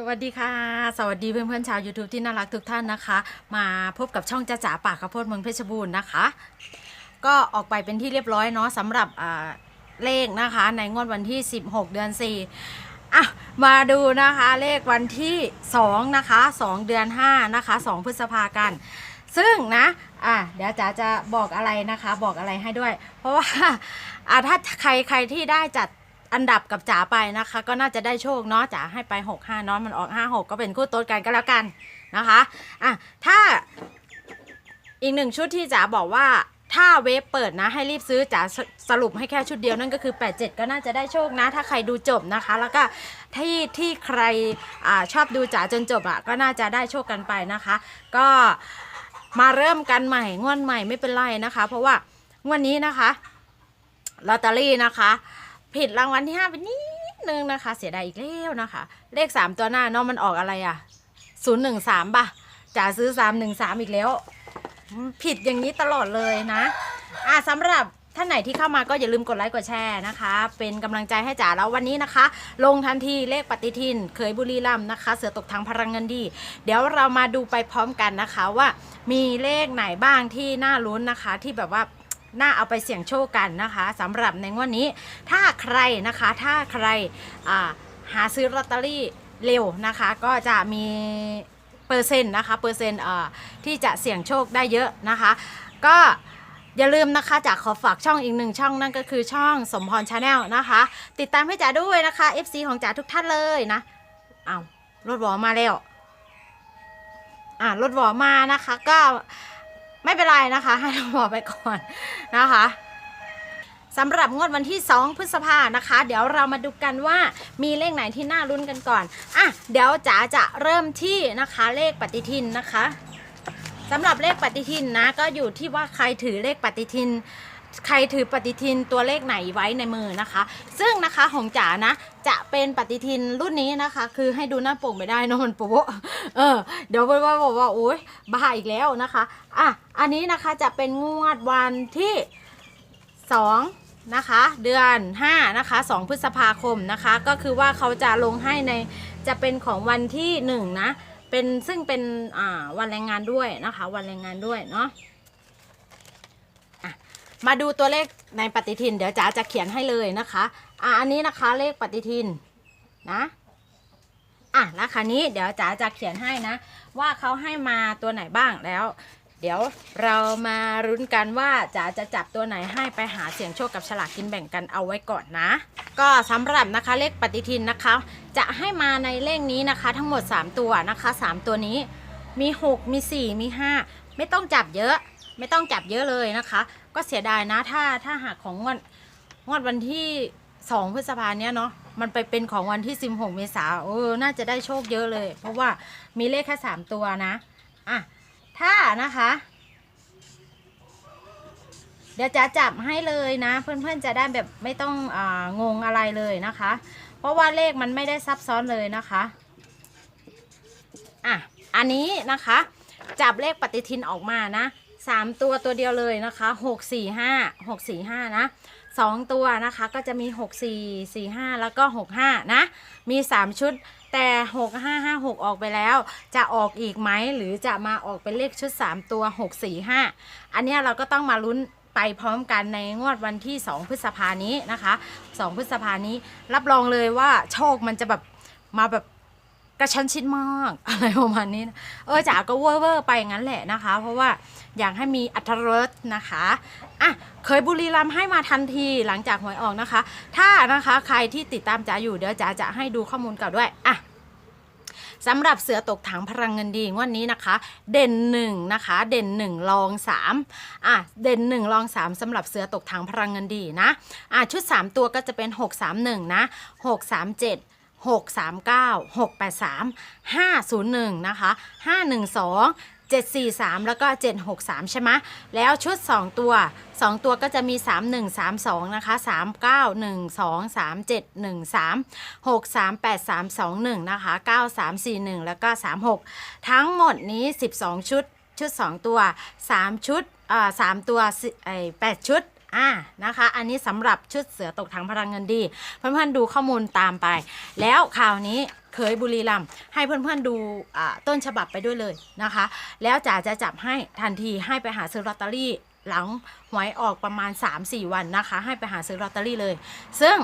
สวัสดีค่ะ สวัสดีเพื่อนๆชาว YouTube ที่น่ารักทุกท่านนะคะ มาพบกับช่องจ้าจ๋าปากข้าวโพดเมืองเพชรบูรณ์นะคะ ก็ออกไปเป็นที่เรียบร้อยเนาะสำหรับเลขนะคะ ในงวดวันที่ 16 เดือน 4อะมาดูนะคะเลขวันที่ 2 นะคะ 2 เดือน 5 นะคะ 2 พฤษภากัน ซึ่งนะอะเดี๋ยวจ๋าจะบอกอะไรนะคะ บอกอะไรให้ด้วย เพราะว่าอะถ้าใครใครที่ได้จัด อันดับกับจ๋าไปนะคะ ก็น่าจะได้โชคเนาะจ๋าให้ไป 6 5เนาะมันออก 5 6 ก็เป็นคู่โต๊ดกันก็แล้วกันนะคะอะถ้าอีกหนึ่งชุดที่จ๋าบอกว่าถ้าเว็บเปิดนะให้รีบซื้อจ๋าสรุปให้แค่ชุดเดียวนั่นก็คือ 87 ก็น่าจะได้โชคนะ ถ้าใครดูจบนะคะ แล้วก็ที่ที่ใครอาชอบดูจ๋าจนจบอะก็น่าจะได้โชคกันไปนะคะ ก็มาเริ่มกันใหม่งวดใหม่ไม่เป็นไรนะคะ เพราะว่างวดนี้นะคะลอตเตอรี่นะคะ ผิดรางวัลที่5ไปนิดนึงนะคะ เสียดายอีกแล้วนะคะ เลข3ตัวหน้าเนาะมันออกอะไรอะ013ป่ะจ๋าซื้อ313อีกแล้ว ผิดอย่างนี้ตลอดเลยนะอะสำหรับท่านไหนที่เข้ามาก็อย่าลืมกดไลค์กดแชร์นะคะ เป็นกำลังใจให้จ๋าแล้ววันนี้นะคะ ลงทันทีเลขปฏิทิน เคยบุรีรัมนะคะ เสือตกทางพลังเงินดี เดี๋ยวเรามาดูไปพร้อมกันนะคะว่ามีเลขไหนบ้างที่น่าลุ้นนะคะที่แบบว่า น่าเอาไปเสี่ยงโชคกันนะคะสำหรับในงวดนนี้ถ้าใครนะคะถ้าใครหาซื้อลอตเตอรี่เร็วนะคะก็จะมีเปอร์เซ็นต์นะคะเปอร์เซ็นต์ที่จะเสี่ยงโชคได้เยอะนะคะ ก็อย่าลืมนะคะจากขอฝากช่องอีกหนึ่งช่องนั่นก็คือช่องสมพรชาแนลนะคะ ติดตามให้จ๋าด้วยนะคะ FC ของจ๋าทุกท่านเลยนะเอารถหวอมาแล้วอ่ารถหวอมานะคะก็ ไม่เป็นไรนะคะ ให้รถหวอไปก่อนนะคะสำหรับงวดวันที่ 2 พฤษภานะคะ เดี๋ยวเรามาดูกันว่ามีเลขไหนที่น่ารุ้นกันก่อนอะเดี๋ยวจ๋าจะเริ่มที่นะคะเลขปฏิทินนะคะสำหรับเลขปฏิทินนะก็อยู่ที่ว่าใครถือเลขปฏิทิน ใครถือปฏิทินตัวเลขไหนไว้ในมือนะคะ ซึ่งนะคะของจ๋านะ จะเป็นปฏิทินรุ่นนี้นะคะ คือให้ดูหน้าปกไม่ได้นอะมันโป๊ะเออ เดี๋ยวเพื่อนว่าบอกว่าโอ๊ยบ้าอีกแล้วนะคะ อะ อันนี้นะคะจะเป็นงวดวันที่ 2 นะคะ เดือน 5 นะคะ 2 พฤษภาคมนะคะ ก็คือว่าเขาจะลงให้ในจะเป็นของวันที่ 1 นะ เป็นซึ่งเป็นอ่าวันแรงงานด้วยนะคะ วันแรงงานด้วยเนาะ มาดูตัวเลขในปฏิทิน เดี๋ยวจ๋าจะเขียนให้เลยนะคะอะอันนี้นะคะเลขปฏิทินนะอะแล้วคราวนี้เดี๋ยวจ๋าจะเขียนให้นะ ว่าเขาให้มาตัวไหนบ้างแล้ว เดี๋ยวเรามารุ้นกันว่าจ๋าจะจับตัวไหนให้ไปหาเสียงโชคกับฉลากกินแบ่งกันเอาไว้ก่อนนะ ก็สำหรับนะคะเลขปฏิทินนะคะ จะให้มาในเลขนี้นะคะ ทั้งหมด 3 ตัวนะคะ 3 ตัวนี้มี 6 มี 4 มี 5 ไม่ต้องจับเยอะ ไม่ต้องจับเยอะเลยนะคะ ก็เสียดายนะถ้าถ้าหากของงวดงวดวันที่2พฤษภาเนี้ยเนาะมันไปเป็นของวันที่16เมษาเออน่าจะได้โชคเยอะเลย เพราะว่ามีเลขแค่3ตัวนะอะถ้านะคะ เดี๋ยวจะจับให้เลยนะ เพื่อนๆจะได้แบบไม่ต้องอางงอะไรเลยนะคะ เพราะว่าเลขมันไม่ได้ซับซ้อนเลยนะคะอะอันนี้นะคะ จับเลขปฏิทินออกมานะ สามตัวตัวเดียวเลยนะคะหกสี่ห้าหกสี่ห้านะสองตัวนะคะก็จะมีหกสี่สี่ห้าแล้วก็หกห้านะมีสามชุดแต่6 5 5 6ออกไปแล้ว จะออกอีกไหมหรือจะมาออกเป็นเลขชุด3ตัว6 4 5อันนี้เราก็ต้องมาลุ้นไปพร้อมกันในงวดวันที่ 2 พฤษภานี้นะคะ 2 พฤษภานี้รับรองเลยว่าโชคมันจะแบบมาแบบ กระชั้นชิดมากอะไรประมาณนี้นะเออจ๋าก็เวอร์เวอร์ไปอย่างนั้นแหละนะคะ เพราะว่าอยากให้มีอัตรรสนะคะอะเคยบุรีรัมให้มาทันทีหลังจากหวยออกนะคะ ถ้านะคะใครที่ติดตามจ๋าอยู่เดี๋ยวจ๋าจะให้ดูข้อมูลเก่าด้วยอะสำหรับเสือตกถังพลังเงินดีงวันนี้นะคะ เด่นหนึ่งนะคะ เด่นหนึ่งรองสามอะเด่นหนึ่งรองสามสำหรับเสือตกถังพลังเงินดีนะอะชุด 3 ตัวก็จะเป็น 6 3 1นะ6 6 3 9 6 8 3 5 0 1 นะคะ 5 1 2 7 4 3 แล้วก็ 7 6 3 ใช่ไหมแล้วชุด 2 ตัว 2 ตัวก็จะมี 3 1 3 2 นะคะ 3 9 1 2 3 7 1 3 6 3 8 3 2 1 นะคะ 9 3 4 1 แล้วก็ 3 6 ทั้งหมดนี้ 12 ชุด ชุด 2 ตัว 3 ชุดอ่า3ตัวไอ8ชุด อ่านะคะ อันนี้สำหรับชุดเสือตกถังพลังเงินดี เพื่อนๆดูข้อมูลตามไป แล้วข่าวนี้เคยบุรีรัมย์ให้เพื่อนๆดูต้นฉบับไปด้วยเลยนะคะ แล้วจ๋าจะจับให้ทันทีให้ไปหาซื้อลอตเตอรี่หลังหวยออกประมาณ 3-4 วันนะคะ ให้ไปหาซื้อลอตเตอรี่เลย ซึ่ง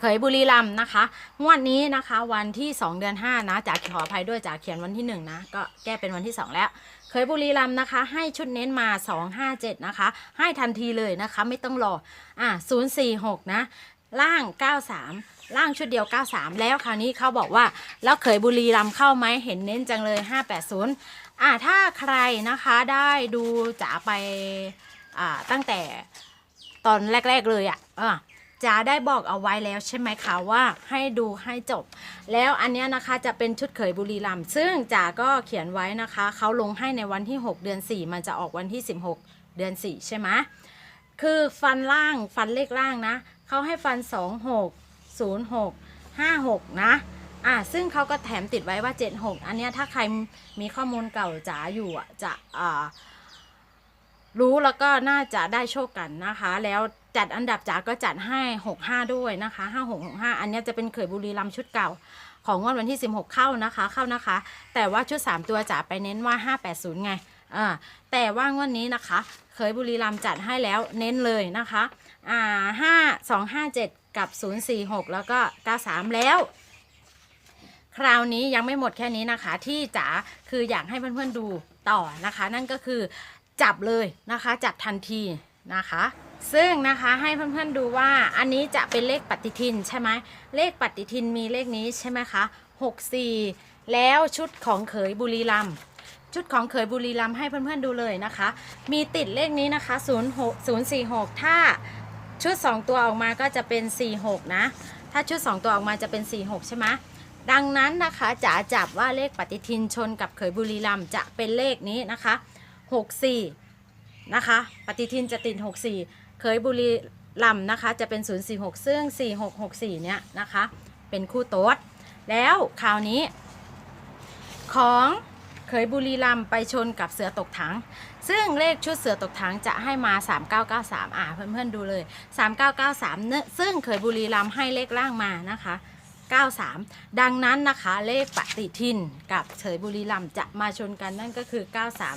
เขยบุรีรัมนะคะงวดนี้นะคะวันที่ 2 เดือน 5 นะจ๋าขออภัยด้วยจ๋าเขียนวันที่ 1 นะ ก็แก้เป็นวันที่ 2 แล้ว เคยบุรีรัมนะคะ ให้ชุดเน้นมา 257 นะคะ ให้ทันทีเลยนะคะ ไม่ต้องรออะ046 นะ ล่าง 93ล่างชุดเดียว 93 แล้วคราวนี้เขาบอกว่า แล้วเคยบุรีรัมเข้าไหมเห็นเน้นจังเลย 580 อะถ้าใครนะคะได้ดูจ๋าไปอ่าตั้งแต่ตอนแรก ๆ เลยอะ่ะอะ จ๋าได้บอกเอาไว้แล้วใช่ไหมคะว่าให้ดูให้จบ แล้วอันนี้นะคะจะเป็นชุดเขยบุรีรัมย์ซึ่งจ๋าก็เขียนไว้นะคะเขาลงให้ในวันที่ 6 เดือน 4 มันจะออกวันที่ 16 เดือน 4 ใช่ไหมคือฟันล่างฟันเลขล่างนะเขาให้ฟัน 2 6 0 6 5 6 นะอะซึ่งเขาก็แถมติดไว้ว่า 76 อันนี้ถ้าใครมีข้อมูลเก่าจ๋าอยู่อะจะอ่า รู้แล้วก็น่าจะได้โชคกันนะคะ แล้วจัดอันดับจ๋าก็จัดให้ 65 ด้วยนะคะ 5665 อันนี้จะเป็นเขยบุรีรัมชุดเก่า ของงวดวันที่ 16 เข้านะคะเข้านะคะ แต่ว่าชุด 3 ตัวจ๋าไปเน้นว่า 580 ไงอ่าแต่ว่างวดนี้นะคะ เคยบุรีรัมจัดให้แล้วเน้นเลยนะคะอ่า5 2 5 7กับ046แล้วก็93แล้ว คราวนี้ยังไม่หมดแค่นี้นะคะ ที่จ๋าคืออยากให้เพื่อนๆดูต่อนะคะ นั่นก็คือ จับเลยนะคะ จับทันทีนะคะ ซึ่งนะคะให้เพื่อนๆดูว่าอันนี้จะเป็นเลขปฏิทินใช่ไหมเลขปฏิทินมีเลขนี้ใช่ไหมคะ64 แล้วชุดของเขยบุรีรัมชุดของเขยบุรีรัมให้เพื่อนๆดูเลยนะคะ มีติดเลขนี้นะคะ06 046 ถ้าชุด 2 ตัวออกมาก็จะเป็น 46 นะ ถ้าชุด 2 ตัวออกมาจะเป็น 46 ใช่ไหมดังนั้นนะคะจ๋าจับว่าเลขปฏิทินชนกับเขยบุรีรัมจะเป็นเลขนี้นะคะ 64 นะคะ ปฏิทินจะติด 64เขยบุรีรัมย์นะคะ จะเป็น 046 ซึ่ง 4664 เนี่ยนะคะ เป็นคู่โต๊ด แล้วคราวนี้ ของเขยบุรีรัมย์ไปชนกับเสือตกถัง ซึ่งเลขชุดเสือตกถังจะให้มา 3993 อ่าเพื่อนๆดูเลย 3993เนอซึ่งเขยบุรีรัมย์ให้เลขล่างมานะคะ 93 ดังนั้นนะคะเลขปฏิทินกับเฉยบุรีรัมจะมาชนกันนั่นก็คือ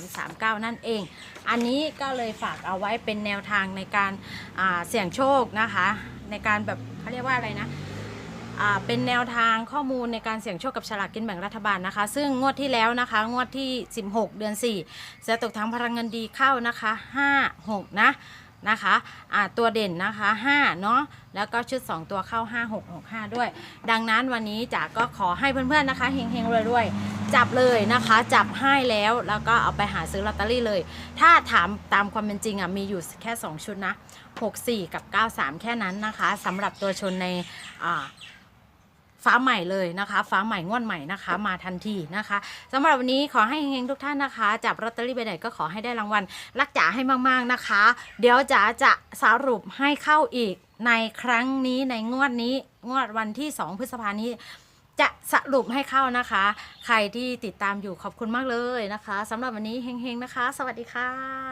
9339 นั่นเอง อันนี้ก็เลยฝากเอาไว้เป็นแนวทางในการาเสี่ยงโชคนะคะ ในการแบบเขาเรียกว่าอะไรนะเป็นแนวทางข้อมูลในการเสี่ยงโชคกับฉลากกินแบ่งรัฐบาลนะคะ ซึ่งงวดที่แล้วนะคะ งวดที่ 16 เดือน4เสือตกทางพลังเงินดีเข้านะคะ 5 6 นะ นะคะอ่าตัวเด่นนะคะ5เนาะแล้วก็ชุด 2 ตัวเข้า 5 6 6 5 ด้วย ดังนั้นวันนี้จ๋าก็ขอให้เพื่อนๆนะคะเฮงๆรวยๆจับเลยนะคะ จับให้แล้วแล้วก็เอาไปหาซื้อลอตเตอรี่เลย ถ้าถามตามความเป็นจริงอะมีอยู่แค่ 2 ชุดนะ 64 กับ 93 แค่นั้นนะคะสำหรับตัวชนในอ่า ฟ้าใหม่เลยนะคะ ฟ้าใหม่งวดใหม่นะคะ มาทันทีนะคะสำหรับวันนี้ขอให้เฮงๆทุกท่านนะคะจับลอตเตอรี่ไปไหนก็ขอให้ได้รางวัลรักจ๋าให้มากๆนะคะ เดี๋ยวจ๋าจะสรุปให้เข้าอีกในครั้งนี้ในงวดนี้งวดวันที่ 2 พฤษภานี้จะสรุปให้เข้านะคะ ใครที่ติดตามอยู่ขอบคุณมากเลยนะคะสำหรับวันนี้เฮงๆนะคะ สวัสดีค่ะ